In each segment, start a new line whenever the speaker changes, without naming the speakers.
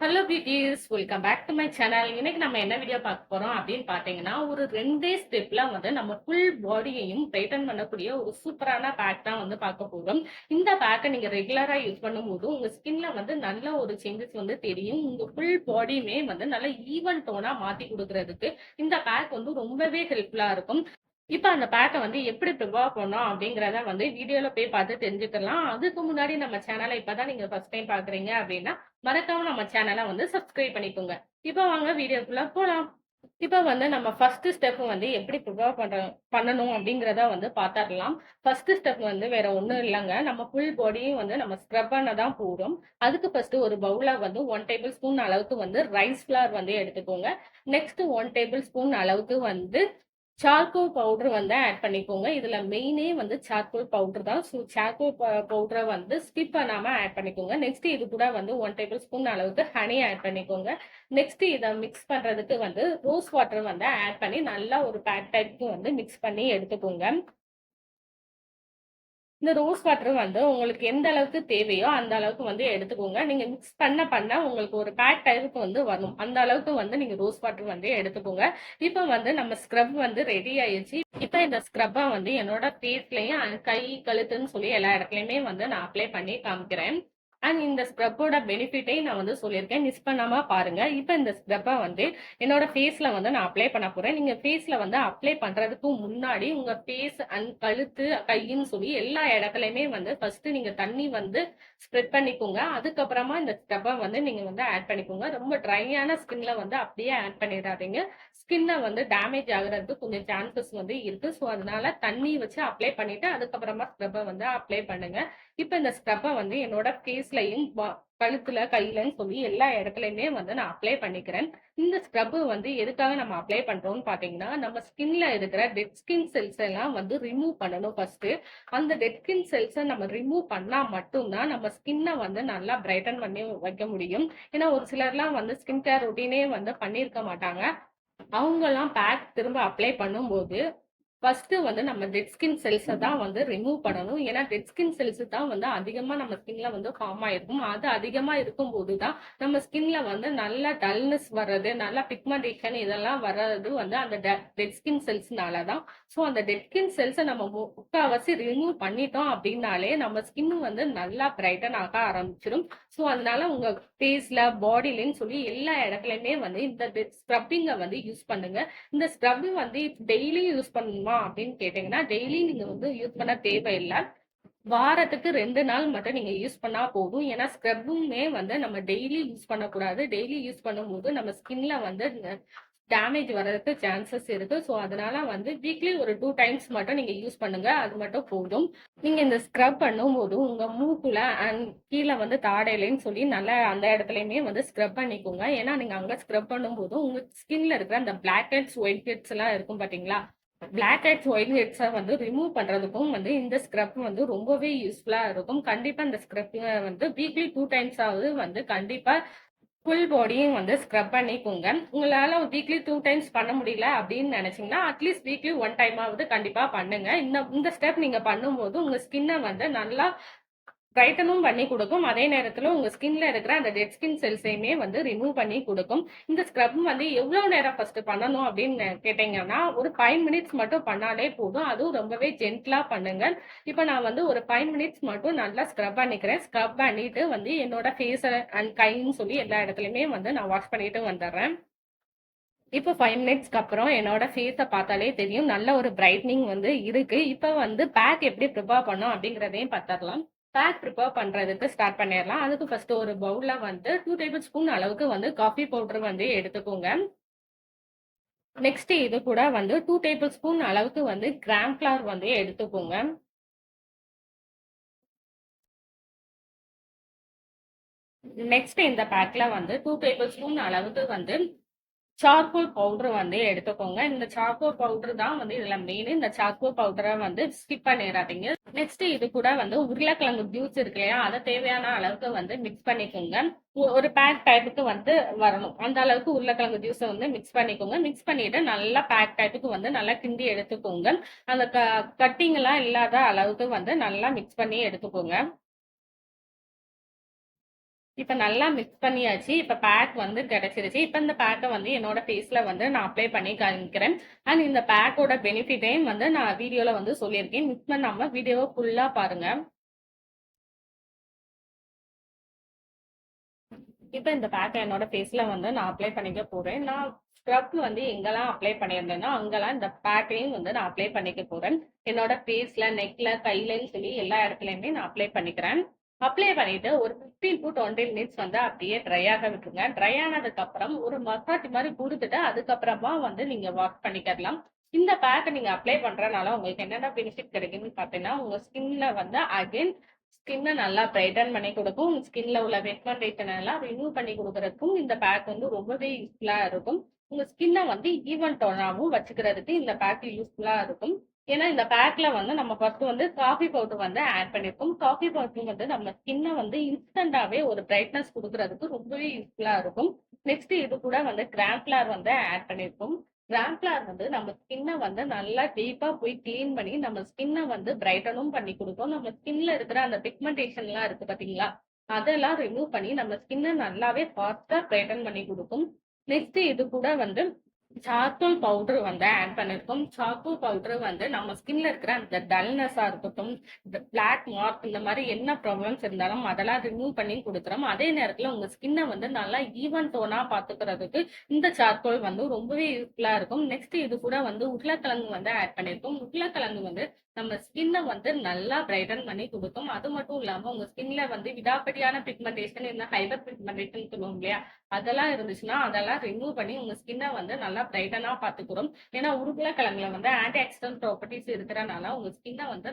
Hello beauties welcome back to my channel இன்னைக்கு நம்ம என்ன வீடியோ பார்க்க போறோம் அப்படின்னு பாத்தீங்கன்னா ஒரு ரெண்டே ஸ்டெப்ல வந்து நம்ம ஃபுல் பாடியையும் பிரைட்டன் பண்ணக்கூடிய ஒரு சூப்பரான பேக் தான் வந்து பார்க்க போறோம். இந்த பேக்கை நீங்க ரெகுலரா யூஸ் பண்ணும்போது உங்க ஸ்கின்ல வந்து நல்ல ஒரு சேஞ்சஸ் வந்து தெரியும். உங்க ஃபுல் பாடியுமே வந்து நல்ல ஈவன் டோனா மாத்தி கொடுக்கறதுக்கு இந்த பேக் வந்து ரொம்பவே ஹெல்ப்ஃபுல்லா இருக்கும். இப்ப அந்த பேக்கை வந்து எப்படி ப்ரிப்பேர் பண்ணோம் அப்படிங்கறத வந்து வீடியோல போய் பார்த்து தெரிஞ்சுக்கலாம். அதுக்கு முன்னாடி நம்ம சேனலை இப்பதான் நீங்க ஃபர்ஸ்ட் டைம் பாக்குறீங்க அப்படின்னா மறக்காம நம்ம சேனலை வந்து சப்ஸ்கிரைப் பண்ணிக்கோங்க. இப்போ வாங்க வீடியோக்குள்ள போலாம். இப்போ வந்து நம்ம ஃபர்ஸ்ட் ஸ்டெப் வந்து எப்படி ப்ரிப்பேர் பண்ற பண்ணணும் அப்படிங்கிறத வந்து பார்த்துடலாம். ஃபர்ஸ்ட் ஸ்டெப் வந்து வேற ஒன்றும் இல்லைங்க. நம்ம ஃபுல் பாடியும் வந்து நம்ம ஸ்க்ரப் பண்ண தான் போகிறோம் அதுக்கு ஃபர்ஸ்ட் ஒரு பவுல வந்து ஒன் டேபிள் ஸ்பூன் அளவுக்கு வந்து ரைஸ் ஃபிளார் வந்து எடுத்துக்கோங்க. நெக்ஸ்ட் ஒன் டேபிள் ஸ்பூன் அளவுக்கு வந்து சார்கோல் பவுடர் வந்து ஆட் பண்ணிக்கோங்க. இதுல மெயினே வந்து சார்கோல் பவுடர் தான். ஸோ சார்கோல் பவுடரை வந்து ஸ்கிப் பண்ணாம ஆட் பண்ணிக்கோங்க. நெக்ஸ்ட் இது கூட வந்து ஒன் டேபிள் ஸ்பூன் அளவுக்கு ஹனி ஆட் பண்ணிக்கோங்க. நெக்ஸ்ட் இதை மிக்ஸ் பண்றதுக்கு வந்து ரோஸ் வாட்டர் வந்து ஆட் பண்ணி நல்லா ஒரு பேக் டைப்க்கு வந்து மிக்ஸ் பண்ணி எடுத்துக்கோங்க. இந்த ரோஸ் வாட்டர் வந்து உங்களுக்கு எந்த அளவுக்கு தேவையோ அந்த அளவுக்கு வந்து எடுத்துக்கோங்க. நீங்க மிக்ஸ் பண்ண பண்ண உங்களுக்கு ஒரு பேக் டைப்புக்கு வந்து வரும். அந்த அளவுக்கு வந்து நீங்க ரோஸ் வாட்டர் வந்து எடுத்துக்கோங்க. இப்போ வந்து நம்ம ஸ்க்ரப் வந்து ரெடி ஆயிடுச்சு. இப்போ இந்த ஸ்க்ரப்பை வந்து என்னோட ஃபேஸ்லயும் கை கழுத்துன்னு சொல்லி எல்லா இடத்துலயுமே வந்து நான் அப்ளை பண்ணி காமிக்கிறேன். அண்ட் இந்த ஸ்க்ரப்போட பெனிஃபிட்டை நான் வந்து சொல்லியிருக்கேன். மிஸ் பண்ணாம பாருங்க. இப்போ இந்த ஸ்க்ரப்பை வந்து என்னோட ஃபேஸ்ல வந்து நான் அப்ளை பண்ண போறேன். நீங்க ஃபேஸ்ல வந்து அப்ளை பண்றதுக்கு முன்னாடி உங்க ஃபேஸ் அண்ட் கழுத்து கையின்னு சொல்லி எல்லா இடத்துலயுமே வந்து ஃபர்ஸ்ட் நீங்க தண்ணி வந்து ஸ்ப்ரெட் பண்ணிக்கோங்க. அதுக்கப்புறமா இந்த ஸ்க்ரப்பை வந்து நீங்க வந்து ஆட் பண்ணிக்கோங்க. ரொம்ப ட்ரையான ஸ்கின்ல வந்து அப்படியே ஆட் பண்ணிடாதீங்க. ஸ்கின்னை வந்து டேமேஜ் ஆகுறதுக்கு கொஞ்சம் சான்சஸ் வந்து இருக்கு. ஸோ அதனால தண்ணி வச்சு அப்ளை பண்ணிட்டு அதுக்கப்புறமா ஸ்க்ரப்பை வந்து அப்ளை பண்ணுங்க. இப்போ இந்த ஸ்க்ரப்பை வந்து என்னோட ஃபேஸ்லையும் கழுத்துல கையிலன்னு சொல்லி எல்லா இடத்துலயுமே வந்து நான் அப்ளை பண்ணிக்கிறேன். இந்த ஸ்க்ரப் வந்து எதுக்காக நம்ம அப்ளை பண்றோம்னு பாத்தீங்கன்னா நம்ம ஸ்கின்ல இருக்கிற டெட் ஸ்கின் செல்ஸ் எல்லாம் வந்து ரிமூவ் பண்ணணும் ஃபர்ஸ்ட் அந்த டெட் ஸ்கின் செல்ஸை நம்ம ரிமூவ் பண்ணா மட்டும்தான் நம்ம ஸ்கின்னை வந்து நல்லா பிரைட்டன் பண்ணி வைக்க முடியும். ஏன்னா ஒரு சிலர்லாம் வந்து ஸ்கின் கேர் ரொட்டீனே வந்து பண்ணியிருக்க மாட்டாங்க. அவங்கெல்லாம் பேக் திரும்ப அப்ளை பண்ணும்போது ஃபர்ஸ்ட் வந்து நம்ம டெட் ஸ்கின் செல்ஸை தான் வந்து ரிமூவ் பண்ணணும். ஏன்னா டெட் ஸ்கின் செல்ஸ் தான் வந்து அதிகமா நம்ம ஸ்கின்ல வந்து ஃபார்ம் ஆயிருக்கும். அது அதிகமா இருக்கும்போது தான் நம்ம ஸ்கின்ல வந்து நல்ல டல்னஸ் வர்றது நல்ல பிக்மெண்டேஷன் இதெல்லாம் வர்றது வந்து அந்த டெட் ஸ்கின் செல்ஸ்னால தான். ஸோ அந்த டெட் ஸ்கின் செல்ஸை நம்ம முக்கால்வாசி ரிமூவ் பண்ணிட்டோம் அப்படின்னாலே நம்ம ஸ்கின் வந்து நல்லா பிரைட்டன் ஆக ஆரம்பிச்சிடும் ஸோ அதனால உங்க ஃபேஸ்ல பாடிலன்னு சொல்லி எல்லா இடத்துலயுமே வந்து இந்த ஸ்க்ரப்பிங்கை வந்து யூஸ் பண்ணுங்க. இந்த ஸ்க்ரப் வந்து டெய்லி யூஸ் பண்ணணுமா அப்படின்னு கேட்டீங்கன்னா டெய்லி நீங்க வந்து யூஸ் பண்ண தேவையில்லை. வாரத்துக்கு ரெண்டு நாள் மட்டும் நீங்க யூஸ் பண்ணா போதும். ஏன்னா ஸ்க்ரப்புமே வந்து நம்ம டெய்லி யூஸ் பண்ணக்கூடாது. டெய்லி யூஸ் பண்ணும்போது நம்ம ஸ்கின்ல வந்து டேமேஜ் வர்றதுக்கு சான்சஸ் இருக்கு. ஸோ அதனால வந்து வீக்லி ஒரு டூ டைம்ஸ் மட்டும் நீங்க யூஸ் பண்ணுங்க. அது மட்டும் போதும். நீங்க இந்த ஸ்க்ரப் பண்ணும்போது உங்க மூக்குல அண்ட் கீழே வந்து தாடையிலன்னு சொல்லி நல்லா அந்த இடத்துலயுமே வந்து ஸ்க்ரப் பண்ணிக்கோங்க. ஏன்னா நீங்க அங்க ஸ்க்ரப் பண்ணும்போது உங்க ஸ்கின்ல இருக்கிற அந்த பிளாக் ஹெட்ஸ் ஒயிட் ஹெட்ஸ் எல்லாம் இருக்கும் பாத்தீங்களா? பிளாக் ஹெட்ஸ் ஒயிட் ஹெட்ஸை வந்து ரிமூவ் பண்ணுறதுக்கும் வந்து இந்த ஸ்க்ரப் வந்து ரொம்பவே யூஸ்ஃபுல்லாக இருக்கும். கண்டிப்பாக இந்த ஸ்க்ரப் வந்து வீக்லி டூ டைம்ஸ் ஆகுது வந்து கண்டிப்பாக ஃபுல் பாடியும் வந்து ஸ்க்ரப் பண்ணிக்கோங்க. உங்களால் வீக்லி டூ டைம்ஸ் பண்ண முடியல அப்படின்னு நினச்சிங்கன்னா அட்லீஸ்ட் வீக்லி ஒன் டைம் கண்டிப்பாக பண்ணுங்கள் இந்த இந்த ஸ்டெப் நீங்கள் பண்ணும்போது உங்கள் ஸ்கின்னை வந்து நல்லா பிரைட்டனும் பண்ணி கொடுக்கும். அதே நேரத்தில் உங்கள் ஸ்கின்ல இருக்கிற அந்த டெட் ஸ்கின் செல்ஸையுமே வந்து ரிமூவ் பண்ணி கொடுக்கும். இந்த ஸ்க்ரப் வந்து எவ்வளோ நேரம் ஃபர்ஸ்ட் பண்ணணும் அப்படின்னு கேட்டீங்கன்னா ஒரு ஃபைவ் மினிட்ஸ் மட்டும் பண்ணாலே போதும். அதுவும் ரொம்பவே ஜென்ட்லா பண்ணுங்க. இப்போ நான் வந்து ஒரு ஃபைவ் மினிட்ஸ் மட்டும் நல்லா ஸ்க்ரப் பண்ணிக்கிறேன். ஸ்க்ரப் பண்ணிட்டு வந்து என்னோட ஃபேஸை அண்ட் கைன்னு சொல்லி எல்லா இடத்துலையுமே வந்து நான் வாஷ் பண்ணிட்டு வந்துடுறேன். இப்போ ஃபைவ் மினிட்ஸ்க்கு அப்புறம் என்னோட ஃபேஸை பார்த்தாலே தெரியும். நல்ல ஒரு பிரைட்னிங் வந்து இருக்கு. இப்போ வந்து பேக் எப்படி ப்ரிப்பேர் பண்ணோம் அப்படிங்கிறதையும் பார்த்துடலாம். பேக் ப்ரிப்பேர் பண்ணுறதுக்கு ஸ்டார்ட் பண்ணிடலாம். அதுக்கு ஃபர்ஸ்ட் ஒரு பவுலில் வந்து டூ டேபிள் ஸ்பூன் அளவுக்கு வந்து காஃபி பவுடர் வந்து எடுத்துக்கோங்க. நெக்ஸ்ட் இது கூட வந்து டூ டேபிள் ஸ்பூன் அளவுக்கு வந்து கிராம் ஃபிளார் வந்து எடுத்துக்கோங்க. நெக்ஸ்ட் இந்த பேக்ல வந்து டூ டேபிள் ஸ்பூன் அளவுக்கு வந்து சார்கோல் பவுடர் வந்து எடுத்துக்கோங்க. இந்த சார்கோல் பவுடர் தான் வந்து இதுல மெயின் இந்த சார்கோல் பவுடரை வந்து ஸ்கிப் பண்ணிடாதீங்க நெக்ஸ்ட் இது கூட வந்து உருளைக்கிழங்கு ஜூஸ் இருக்கு இல்லையா? அதை தேவையான அளவுக்கு வந்து மிக்ஸ் பண்ணிக்கோங்க. ஒரு பேக் டைப்புக்கு வந்து வரணும். அந்த அளவுக்கு உருளைக்கிழங்கு ஜூஸை வந்து மிக்ஸ் பண்ணிக்கோங்க. மிக்ஸ் பண்ணிட்டு நல்லா பேக் டைப்புக்கு வந்து நல்லா கிண்டி எடுத்துக்கோங்க. அந்த கட்டிங் எல்லாம் இல்லாத அளவுக்கு வந்து நல்லா மிக்ஸ் பண்ணி எடுத்துக்கோங்க. இப்போ நல்லா மிக்ஸ் பண்ணியாச்சு. இப்போ பேக் வந்து கிடைச்சிருச்சு. இப்போ இந்த பேக்கை வந்து என்னோட ஃபேஸில் வந்து நான் அப்ளை பண்ணி காமிக்கிறேன். அண்ட் இந்த பேக்கோட பெனிஃபிட்டையும் வந்து நான் வீடியோவில் வந்து சொல்லியிருக்கேன். மிஸ் பண்ணாமல் வீடியோவை ஃபுல்லாக பாருங்கள் இப்போ இந்த பேக்கை என்னோட ஃபேஸில் வந்து நான் அப்ளை பண்ணிக்க போகிறேன் நான் ஸ்க்ரப் வந்து எங்கெல்லாம் அப்ளை பண்ணியிருந்தேனோ, அங்கெல்லாம் இந்த பேக்கையும் வந்து நான் அப்ளை பண்ணிக்க போகிறேன் என்னோட ஃபேஸில் நெக்கில் கையிலன்னு சொல்லி எல்லா இடத்துலையுமே நான் அப்ளை பண்ணிக்கிறேன். அப்ளை பண்ணிட்டு ஒரு ஃபிஃப்டீன் டு டுவெண்ட்டி மினிட்ஸ் வந்து அப்படியே ட்ரை ஆக விட்டுருங்க. ட்ரை ஆனதுக்கு அப்புறம் ஒரு மசாஜ் மாதிரி கொடுத்துட்டு அதுக்கப்புறமா வந்து நீங்க வாஷ் பண்ணிக்கலாம். இந்த பேக்கை நீங்க அப்ளை பண்றதுனால உங்களுக்கு என்னென்ன பெனிஃபிட் கிடைக்குதுன்னு பார்த்தீங்கன்னா, உங்க ஸ்கின்ல வந்து அகைன் ஸ்கின்ன நல்லா பிரைட்டன் பண்ணி கொடுக்கும். உங்க ஸ்கின்ல உள்ள வெட்மெண்டேஷன் எல்லாம் ரிமூவ் பண்ணி கொடுக்கறதுக்கும் இந்த பேக் வந்து ரொம்பவே யூஸ்ஃபுல்லா இருக்கும். உங்க ஸ்கின்ன வந்து ஈவன் டோனாவும் வச்சுக்கிறதுக்கு இந்த பேக் யூஸ்ஃபுல்லா இருக்கும். ஏன்னா இந்த பேக்ல வந்து நம்ம ஃபர்ஸ்ட் வந்து காஃபி பவுடர் வந்து ஆட் பண்ணியிருக்கோம். காஃபி பவுடர் வந்து நம்ம ஸ்கின்ன வந்து இன்ஸ்டன்டாவே ஒரு பிரைட்னஸ் கொடுக்கறதுக்கு ரொம்பவே யூஸ்ஃபுல்லா இருக்கும். நெக்ஸ்ட் இது கூட வந்து கிராம்ப்ளார் வந்து ஆட் பண்ணியிருக்கோம். கிராம்ப்ளார் வந்து நம்ம ஸ்கின்ன வந்து நல்லா டீப்பா போய் கிளீன் பண்ணி நம்ம ஸ்கின்ன வந்து பிரைட்டனும் பண்ணி கொடுக்கும் நம்ம ஸ்கின்ல இருக்கிற அந்த பிக்மெண்டேஷன்லாம் இருக்கு பாத்தீங்களா அதெல்லாம் ரிமூவ் பண்ணி நம்ம ஸ்கின்ன நல்லாவே ஃபாஸ்டா பிரைட்டன் பண்ணி கொடுக்கும் நெக்ஸ்ட் இது கூட வந்து சார்கோல் பவுடர் வந்து ஆட் பண்ணியிருக்கோம். சார்கோல் பவுடர் வந்து நம்ம ஸ்கின்ல இருக்கிற அந்த டல்னஸ்ஸா இருக்கட்டும், பிளாக் மார்க் இந்த மாதிரி என்ன ப்ராப்ளம்ஸ் இருந்தாலும் அதெல்லாம் ரிமூவ் பண்ணி கொடுக்குறோம் அதே நேரத்துல உங்க ஸ்கின்ன வந்து நல்லா ஈவன் டோனா பார்த்துக்கிறதுக்கு இந்த சார்கோல் வந்து ரொம்பவே யூஸ்ஃபுல்லா இருக்கும். நெக்ஸ்ட் இது கூட வந்து உருளைக்கிழங்கு வந்து ஆட் பண்ணியிருக்கோம். உருளைக்கிழங்கு வந்து நம்ம ஸ்கின்ன வந்து நல்லா பிரைட்டன் பண்ணி கொடுக்கும் அது மட்டும் இல்லாம உங்க ஸ்கின்ல வந்து விடாப்படியான பிக்மெண்டேஷன், இந்த ஹைபர் பிக்மெண்டேஷன் சொல்லுவோம் இல்லையா? அதெல்லாம் இருந்துச்சுன்னா, அதெல்லாம் ரிமூவ் பண்ணி உங்க ஸ்கின்ன வந்து நல்லா டைட்டனா பார்த்துக்கிறோம். ஏன்னா உருளைக்கிழங்குல வந்து ஆன்டி ஆக்சிடென்ட் ப்ராப்பர்ட்டிஸ் இருக்கிறனால உங்க ஸ்கின்னை வந்து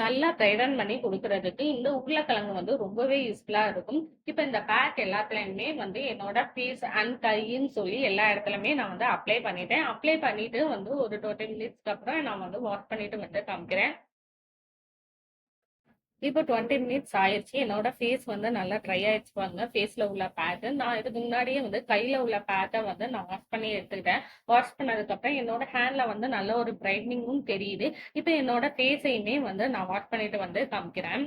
நல்லா டைடன் பண்ணி கொடுக்கறதுக்கு இந்த உருளைக்கிழங்கு வந்து ரொம்பவே யூஸ்ஃபுல்லா இருக்கும். இப்ப இந்த பேக் எல்லாத்துலயுமே வந்து என்னோட ஃபேஸ் அண்ட் கைன்னு சொல்லி எல்லா இடத்துலயுமே நான் வந்து அப்ளை பண்ணிட்டேன். அப்ளை பண்ணிட்டு வந்து ஒரு 20 மினிட்ஸ்க்கு அப்புறம் நான் வந்து வாஷ் பண்ணிட்டு வந்து காமிக்கிறேன். இப்போ 20 மினிட்ஸ் ஆயிடுச்சு என்னோட ஃபேஸ் வந்து நல்லா ட்ரை ஆயிடுச்சு பாருங்க. ஃபேஸ்ல உள்ள பேக். நான் இதுக்கு முன்னாடியே வந்து கையில உள்ள பேட்டை வந்து நான் வாஷ் பண்ணி எடுத்துக்கிட்டேன். வாஷ் பண்ணதுக்கப்புறம் என்னோட ஹேண்ட்ல வந்து நல்ல ஒரு பிரைட்னிங்கும் தெரியுது. இப்போ என்னோட ஃபேஸையுமே வந்து நான் வாஷ் பண்ணிட்டு வந்து காமிக்கிறேன்.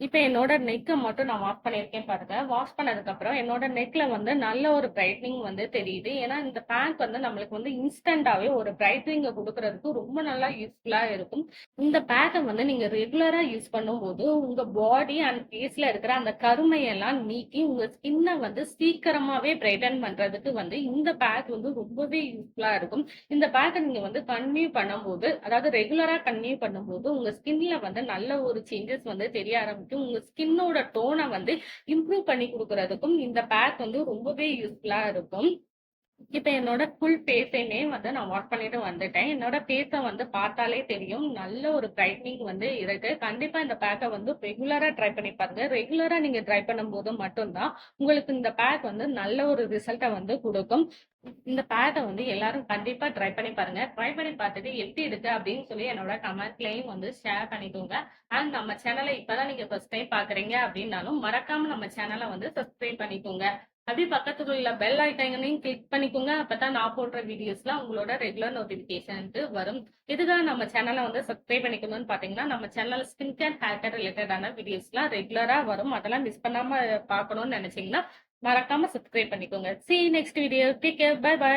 இப்போ என்னோட நெக்கை மட்டும் நான் வாஷ் பண்ணியிருக்கேன் பாருங்க. வாஷ் பண்ணதுக்கப்புறம் என்னோட நெக்ல வந்து நல்ல ஒரு பிரைட்னிங் வந்து தெரியுது. ஏன்னா இந்த பேக் வந்து நம்மளுக்கு வந்து இன்ஸ்டன்டாவே ஒரு பிரைட்னிங்கை கொடுக்கறதுக்கு ரொம்ப நல்லா யூஸ்ஃபுல்லா இருக்கும். இந்த பேக்கை வந்து நீங்க ரெகுலரா யூஸ் பண்ணும்போது, உங்க பாடி அண்ட் ஃபேஸ்ல இருக்கிற அந்த கருமையெல்லாம் நீக்கி உங்க ஸ்கின்னை வந்து சீக்கிரமாவே பிரைட்டன் பண்றதுக்கு வந்து இந்த பேக் வந்து ரொம்பவே யூஸ்ஃபுல்லா இருக்கும். இந்த பேக்கை நீங்க வந்து கன்டின்யூ பண்ணும்போது, அதாவது ரெகுலரா கன்டினியூ பண்ணும்போது உங்க ஸ்கின்ல வந்து நல்ல ஒரு சேஞ்சஸ் வந்து தெரிய ஆரம்பிக்கும். உங்க ஸ்கின்னோட டோனை வந்து இம்ப்ரூவ் பண்ணி கொடுக்கறதுக்கும் இந்த பேக் வந்து ரொம்பவே யூஸ்ஃபுல்லா இருக்கும். இப்ப என்னோட ஃபுல் ஃபேஸையுமே வந்து நான் வாஷ் பண்ணிட்டு வந்துட்டேன். என்னோட ஃபேஸ வந்து பார்த்தாலே தெரியும். நல்ல ஒரு பிரைட்னிங் வந்து இருக்கு. கண்டிப்பா இந்த பேக்கை வந்து ரெகுலரா ட்ரை பண்ணி பாருங்க. ரெகுலரா நீங்க ட்ரை பண்ணும்போது மட்டும் தான் உங்களுக்கு இந்த பேக் வந்து நல்ல ஒரு ரிசல்ட்டை வந்து கொடுக்கும் இந்த பேக்கை வந்து எல்லாரும் கண்டிப்பா ட்ரை பண்ணி பாருங்க. ட்ரை பண்ணி பார்த்துட்டு எப்படி இருக்கு அப்படின்னு சொல்லி என்னோட கமெண்ட்லயும் வந்து ஷேர் பண்ணிக்கோங்க. அண்ட் நம்ம சேனலை இப்பதான் நீங்க ஃபர்ஸ்ட் டைம் பார்க்குறீங்க அப்படின்னாலும் மறக்காம நம்ம சேனலை வந்து சப்ஸ்கிரைப் பண்ணிக்கோங்க. அப்படியே பக்கத்தில் உள்ள பெல் ஐட்டங்களையும் கிளிக் பண்ணிக்கோங்க. அப்பதான் நான் போடுற வீடியோஸ்லாம் உங்களோட ரெகுலர் நோட்டிஃபிகேஷனுக்கு வரும். இதுதான் நம்ம சேனலை வந்து சப்ஸ்கிரைப் பண்ணிக்கணும்னு பார்த்தீங்கன்னா, நம்ம channel skin care, hair care ரிலேட்டடான வீடியோஸ்லாம் ரெகுலரா வரும். அதெல்லாம் மிஸ் பண்ணாம பார்க்கணும்னு நினைச்சீங்கன்னா, மறக்காம சப்ஸ்கிரைப் பண்ணிக்கோங்க. See next video. Take care. Bye bye.